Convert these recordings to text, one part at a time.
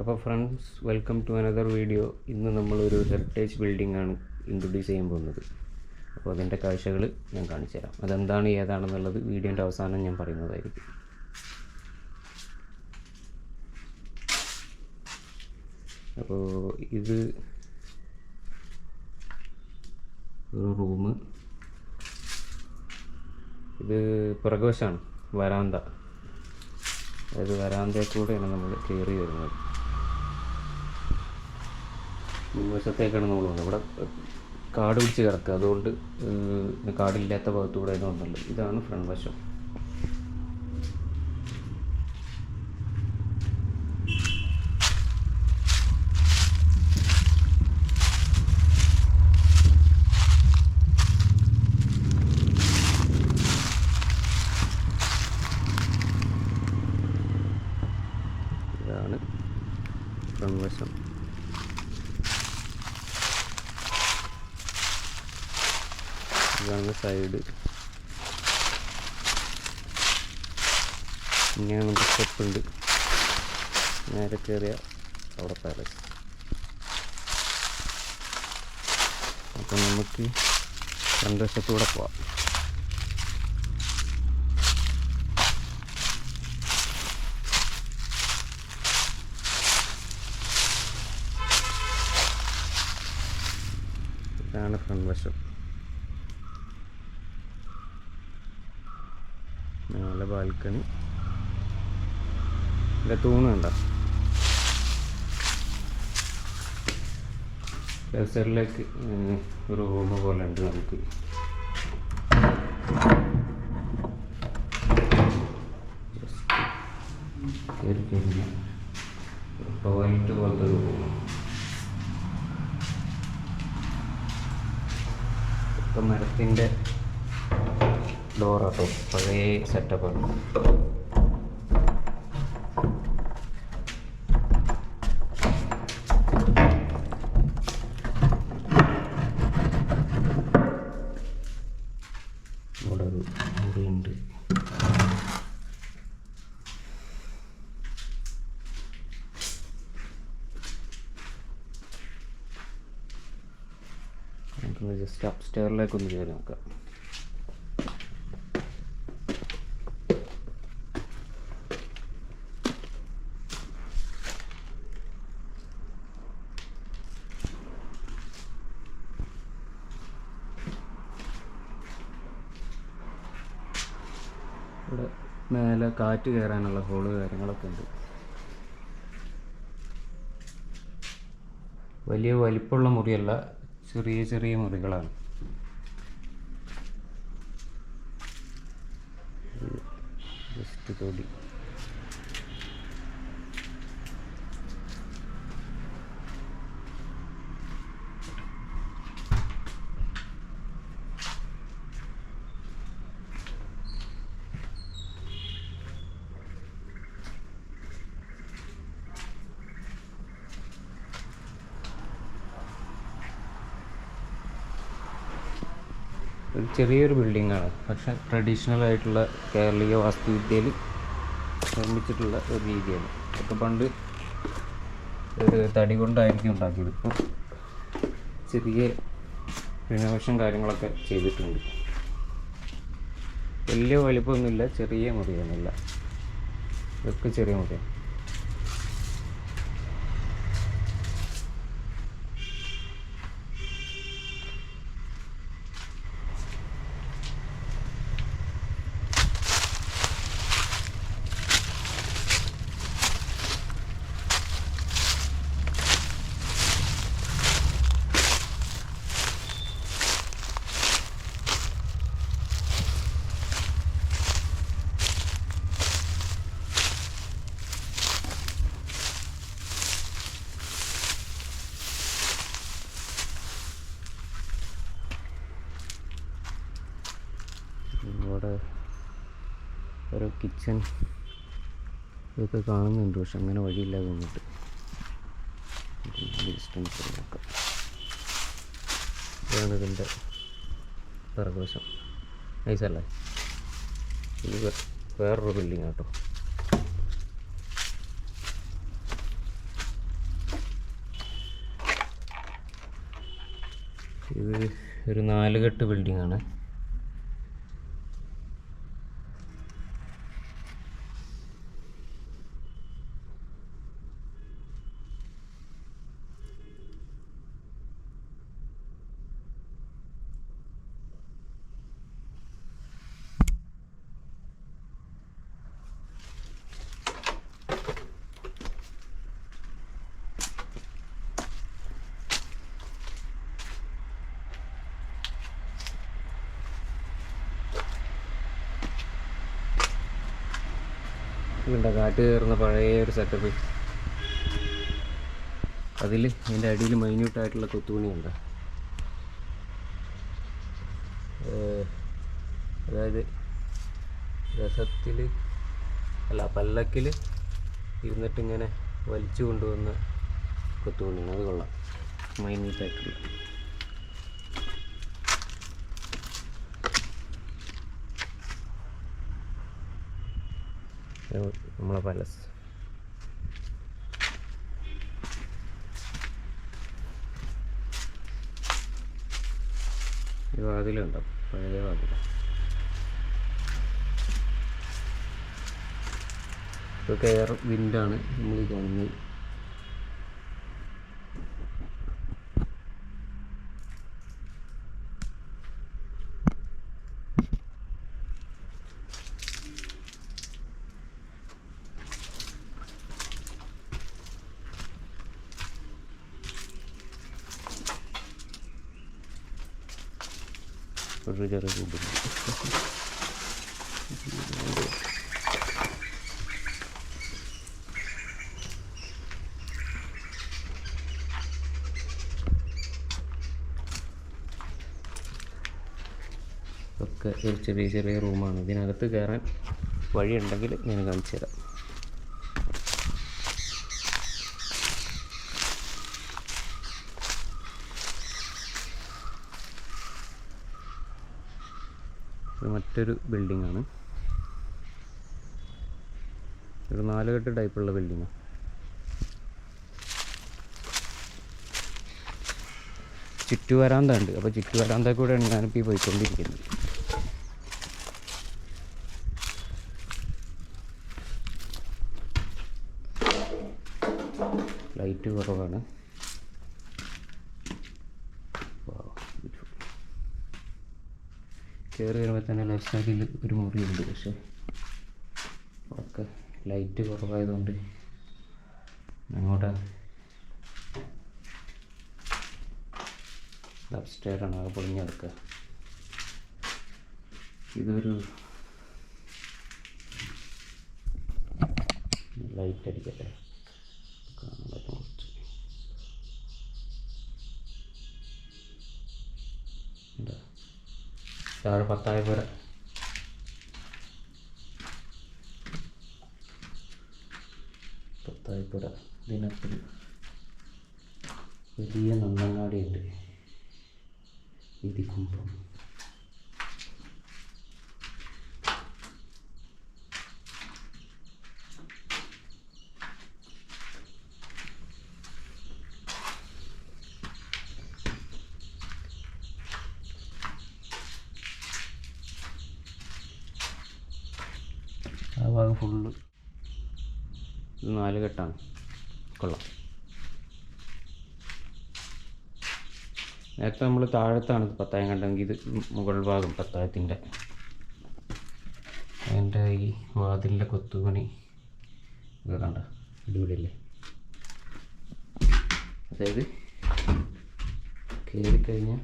അപ്പോൾ friends welcome to another video ഇന്ന് നമ്മളൊരു ഹെറിറ്റേജ് ബിൽഡിംഗ് ആണ് ഇൻട്രൊഡ്യൂസ് ചെയ്യാൻ പോകുന്നത്. അപ്പോൾ അതിന്റെ കാഴ്ചകൾ ഞാൻ കാണിച്ചു തരാം. അതെന്താണ് ഏതാണെന്നുള്ളത് വീഡിയോന്റെ അവസാനം ഞാൻ പറയുന്നതായിരിക്കും. അപ്പോൾ ഇത് ഒരു റൂം ഇത് പിറകുവശമാണ് വരാന്ത. അതായത് വരാന്തയിൽ കൂടെയാണ് നമ്മൾ കയറി വരുന്നത്. മുൻവശത്തേക്കാണ് നമ്മൾ പോകുന്നത് ഇവിടെ കാട് പിടിച്ച് കിടക്കുക. അതുകൊണ്ട് കാടില്ലാത്ത ഭാഗത്തൂടെ ആയതുകൊണ്ടല്ലോ ഇതാണ് ഫ്രണ്ട് വശം ഇതാണ് ഫ്രണ്ട് വശം ഇതാണ് സൈഡ് ഇങ്ങനെ നമുക്ക് സ്റ്റെപ്പ് ഉണ്ട്. നേരെ കയറിയ അവിടെ പാലസ് അപ്പം നമുക്ക് രണ്ട് വശത്തൂടെ പോവാം. ഇതാണ് ഫ്രണ്ട് വശം. നല്ല ബാൽക്കണി ഇവിടെ തൂണ് കണ്ട? സൈഡിലേക്ക് ഒരു റൂം പോലെ ഉണ്ട് നമുക്ക്. കയറി പോലത്തെ ഒരു റൂം. ഇപ്പം മരത്തിന്റെ ഡോറാട്ടോ പഴയ സെറ്റപ്പാണ് ഇവിടെ ഒരു മുറിയുണ്ട്. നമുക്കൊന്ന് ജസ്റ്റ് അപ് ചെയ്ത് നോക്കാം. ഇവിടെ മേലെ കാറ്റ് കയറാനുള്ള ഹോൾ കാര്യങ്ങളൊക്കെ ഉണ്ട്. വലിയ വലിപ്പമുള്ള മുറിയല്ല ചെറിയ ചെറിയ മുറികളാണ്. ജസ്റ്റ് തൊടി. ഒരു ചെറിയൊരു ബിൽഡിങ്ങാണ് പക്ഷെ ട്രഡീഷണൽ ആയിട്ടുള്ള കേരളീയ വാസ്തുവിദ്യയിൽ നിർമ്മിച്ചിട്ടുള്ള ഒരു രീതിയാണ്. ഒക്കെ പണ്ട് തടി കൊണ്ടായിരിക്കും ഉണ്ടാക്കിയത്. ഇപ്പോൾ ചെറിയ റിനോവേഷൻ കാര്യങ്ങളൊക്കെ ചെയ്തിട്ടുണ്ട്. വലിയ വലിപ്പമൊന്നുമില്ല ചെറിയ മുറിയൊന്നുമില്ല. ഇതൊക്കെ ചെറിയ മുറിയാണ്. അച്ഛൻ ഇതൊക്കെ കാണുന്നുണ്ട് പക്ഷെ അങ്ങനെ വഴിയില്ല വന്നിട്ട് ഡിസ്റ്റൻസ് നോക്കാം. ഇതാണ് ഇതിന്റെ പ്രകോശം നൈസല്ലേ ഇത് വേറൊരു ബിൽഡിംഗ് കേട്ടോ. ഇത് ഒരു നാലുകെട്ട് ബിൽഡിംഗ് ആണ്. ഇതുണ്ട കാറ്റ് കയറുന്ന പഴയ ഒരു സെറ്റപ്പ് അതിൽ അതിന്റെ അടിയിൽ മൈന്യൂട്ടായിട്ടുള്ള കൊത്തുപണിയുണ്ട്. അതായത് രസത്തിൽ അല്ല പല്ലക്കിൽ ഇരുന്നിട്ട് ഇങ്ങനെ വലിച്ചു കൊണ്ടുവന്ന കൊത്തുപണിയാണ്. അത് കൊള്ളാം. മൈന്യൂട്ടായിട്ടുള്ള നമ്മളെ പാലസ് ഈ വാതിലുണ്ടോ പഴയ വാതില. ഇപ്പോൾ കെയർ വിൻഡാണ് നമ്മൾ ഈ കാണുന്നത് ചെറിയ കൂടുണ്ട് ഒക്കെ ഒരു ചെറിയ ചെറിയ റൂമാണ് ഇതിനകത്ത് കയറാൻ വഴിയുണ്ടെങ്കിൽ ഞാൻ കാണിച്ചു തരാം മറ്റൊരു ബിൽഡിംഗ് ആണ്. ഒരു നാലുകെട്ട് ടൈപ്പുള്ള ബിൽഡിങ്ങാണ് ചുറ്റുവരാന്ത ഉണ്ട് അപ്പോൾ ചുറ്റുവരാന്ത കൂടെയാണ് ഞാനിപ്പോൾ ഈ പോയിക്കൊണ്ടിരിക്കുന്നത്. ലൈറ്റ് കുറവാണ്. കയറി വരുമ്പോൾ തന്നെ ലെഫ്റ്റ് സൈഡിൽ ഒരു മുറിയുണ്ട്. പക്ഷേ ഒക്കെ ലൈറ്റ് കുറവായതുകൊണ്ട് അങ്ങോട്ട് അപ്സ്റ്റെയറാണ് അത് പൊളിഞ്ഞ് കിടക്കുക ഇതൊരു ലൈറ്റ് അടിക്കട്ടെ. താഴെ പത്തായ പോലെ പത്തായപ്പുര ദിനത്തിൽ വലിയ നന്നങ്ങാടിയുണ്ട്. ഇതിക്കുമ്പം ആ ഭാഗം ഫുള്ള് ഇത് നാല് കെട്ടാണ്. കൊള്ളാം. നേരത്തെ നമ്മൾ താഴത്താണ് പത്തായം കണ്ടെങ്കിൽ ഇത് മുകൾ ഭാഗം പത്തായത്തിന്റെ. അതിന്റെ ഈ വാതിലിന്റെ കൊത്തുപണി ഇത് കണ്ട? അടിപൊളിയല്ലേ? അതായത് കയറിക്കഴിഞ്ഞാൽ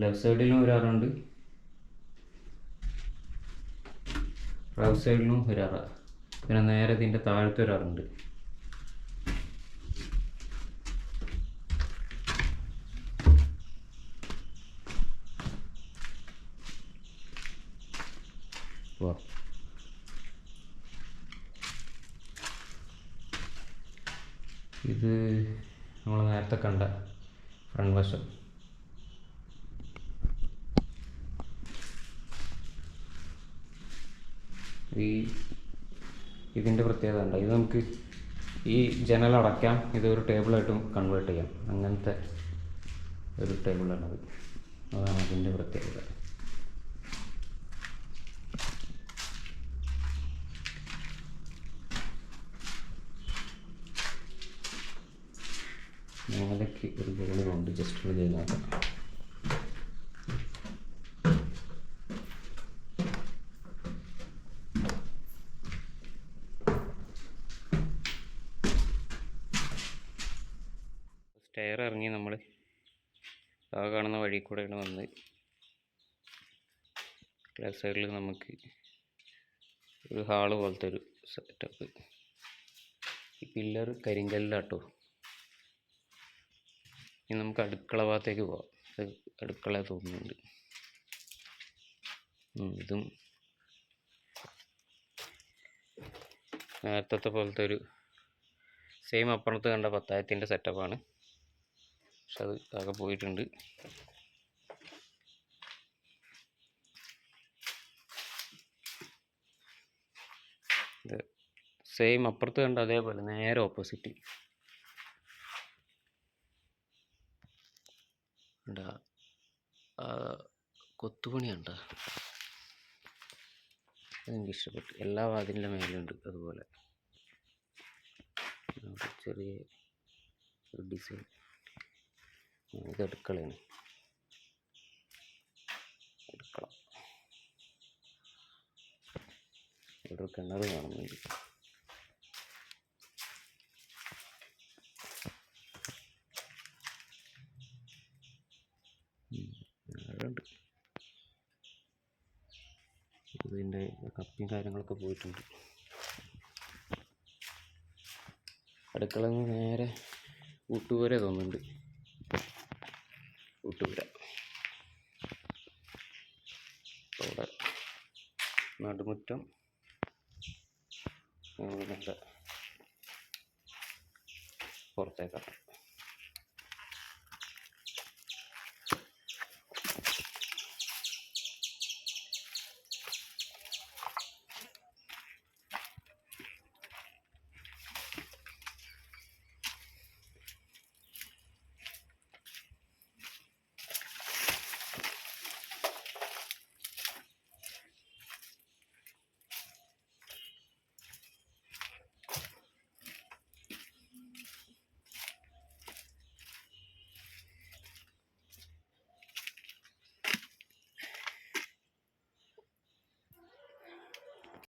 ലെഫ്റ്റ് സൈഡിലും ഒരാറുണ്ട് റൈറ്റ് സൈഡിലും ഒരു അറ പിന്നെ നേരെ ഇതിന്റെ താഴത്തെ ഒരു അറുണ്ട് ഇത് നമ്മൾ നേരത്തെ കണ്ട ഫ്രണ്ട് വശം. ഈ ഇതിന്റെ പ്രത്യേകത ഉണ്ട് ഇത് നമുക്ക് ഈ ജനൽ അടയ്ക്കാം. ഇത് ഒരു ടേബിളായിട്ടും കൺവേർട്ട് ചെയ്യാം. അങ്ങനത്തെ ഒരു ടേബിളാണത് അതാണ് അതിന്റെ പ്രത്യേകത. മേലേക്ക് ഒരു കോണി കൊണ്ട് ജസ്റ്റ് ചെയ്ത് നോക്കാം സ്റ്റെയർ ഇറങ്ങി നമ്മൾ ആ കാണുന്ന വഴി കൂടെയാണ് വന്നത് ലെഫ്റ്റ് സൈഡിൽ നമുക്ക് ഒരു ഹാൾ പോലത്തെ ഒരു സെറ്റപ്പ് ഈ പില്ലർ കരിങ്കല്ലാട്ടോ. ഇനി നമുക്ക് അടുക്കള ഭാഗത്തേക്ക് പോവാം. ഇത് അടുക്കള തോന്നുന്നുണ്ട്. ഇതും നേരത്തെ പോലത്തെ ഒരു സെയിം അപ്പുറത്ത് കണ്ട പത്തായത്തിന്റെ സെറ്റപ്പാണ് പക്ഷെ അത് ആകെ പോയിട്ടുണ്ട്. സെയിം അപ്പുറത്ത് കണ്ട അതേപോലെ നേരെ ഓപ്പോസിറ്റ് ഉണ്ടാ കൊത്തുപണി കണ്ട അതെനിക്ക് ഇഷ്ടപ്പെട്ടു. എല്ലാ വാതിലിന്റെ മേലുണ്ട് അതുപോലെ. ചെറിയ ഡിസൈൻ ഇത് അടുക്കളയാണ് അടുക്കള ഇവിടെ ഒരു കിണർ കാണുന്നുണ്ട്. ഉം, ഇതിന്റെ കപ്പിയും കാര്യങ്ങളൊക്കെ പോയിട്ടുണ്ട്. അടുക്കള നേരെ ഊട്ടുവരെ തോന്നുന്നുണ്ട്. അവിടെ നടുമുറ്റം. നല്ല പുറത്തേക്കാണ്